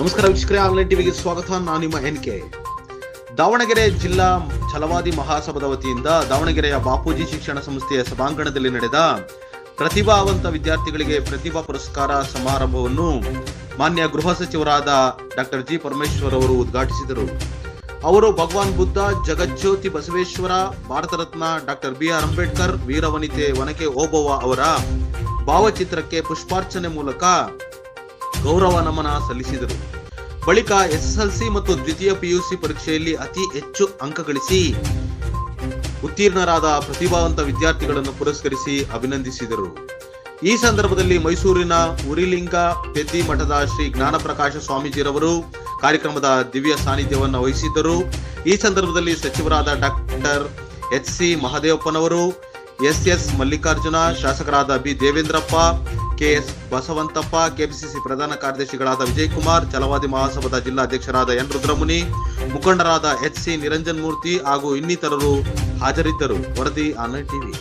ನಮಸ್ಕಾರ ವೀಕ್ಷಕರೇ, ಆನ್ಲೈನ್ ಟಿವಿಗೆ ಸ್ವಾಗತ. ನಾನು ನಿಮ್ಮ ಎನ್ ಕೆ. ದಾವಣಗೆರೆ ಜಿಲ್ಲಾ ಛಲವಾದಿ ಮಹಾಸಭದ ವತಿಯಿಂದ ದಾವಣಗೆರೆಯ ಬಾಪೂಜಿ ಶಿಕ್ಷಣ ಸಂಸ್ಥೆಯ ಸಭಾಂಗಣದಲ್ಲಿ ನಡೆದ ಪ್ರತಿಭಾವಂತ ವಿದ್ಯಾರ್ಥಿಗಳಿಗೆ ಪ್ರತಿಭಾ ಪುರಸ್ಕಾರ ಸಮಾರಂಭವನ್ನು ಮಾನ್ಯ ಗೃಹ ಸಚಿವರಾದ ಡಾಕ್ಟರ್ ಜಿ ಪರಮೇಶ್ವರ್ ಅವರು ಉದ್ಘಾಟಿಸಿದರು. ಅವರು Bhagwan Buddha, Jagajyoti Basaveshwara, Bharat Ratna doctor B R Ambedkar, ವೀರವನಿತೆ Onake Obavva ಅವರ ಭಾವಚಿತ್ರಕ್ಕೆ ಪುಷ್ಪಾರ್ಚನೆ ಮೂಲಕ ಗೌರವ ನಮನ ಸಲ್ಲಿಸಿದರು. ಬಳಿಕ ಎಸ್ಎಸ್ಎಲ್ಸಿ ಮತ್ತು ದ್ವಿತೀಯ ಪಿಯುಸಿ ಪರೀಕ್ಷೆಯಲ್ಲಿ ಅತಿ ಹೆಚ್ಚು ಅಂಕ ಗಳಿಸಿ ಉತ್ತೀರ್ಣರಾದ ಪ್ರತಿಭಾವಂತ ವಿದ್ಯಾರ್ಥಿಗಳನ್ನು ಪುರಸ್ಕರಿಸಿ ಅಭಿನಂದಿಸಿದರು. ಈ ಸಂದರ್ಭದಲ್ಲಿ ಮೈಸೂರಿನ ಉರಿಲಿಂಗ ಪೆದ್ದಿ ಮಠದ ಶ್ರೀ ಜ್ಞಾನಪ್ರಕಾಶ ಸ್ವಾಮೀಜಿರವರು ಕಾರ್ಯಕ್ರಮದ ದಿವ್ಯ ಸಾನ್ನಿಧ್ಯವನ್ನು ವಹಿಸಿದ್ದರು. ಈ ಸಂದರ್ಭದಲ್ಲಿ ಸಚಿವರಾದ ಡಾಕ್ಟರ್ ಎಚ್ ಸಿ ಮಹದೇವಪ್ಪನವರು, ಎಸ್ ಎಸ್ ಮಲ್ಲಿಕಾರ್ಜುನ, ಶಾಸಕರಾದ B Devendrappa KS Basavanthappa, KPCC ಪ್ರಧಾನ ಕಾರ್ಯದರ್ಶಿಗಳಾದ ವಿಜಯ್ ಕುಮಾರ್ ಛಲವಾದಿ ಮಹಾಸಭಾದ ಜಿಲ್ಲಾಧ್ಯಕ್ಷರಾದ ಎನ್ ರುದ್ರಮುನಿ, ಮುಖಂಡರಾದ ಎಚ್ ಸಿ ನಿರಂಜನ್ ಮೂರ್ತಿ ಹಾಗೂ ಇನ್ನಿತರರು ಹಾಜರಿದ್ದರು. ವರದಿ ಆನ್ಲೈನ್ ಟಿವಿ.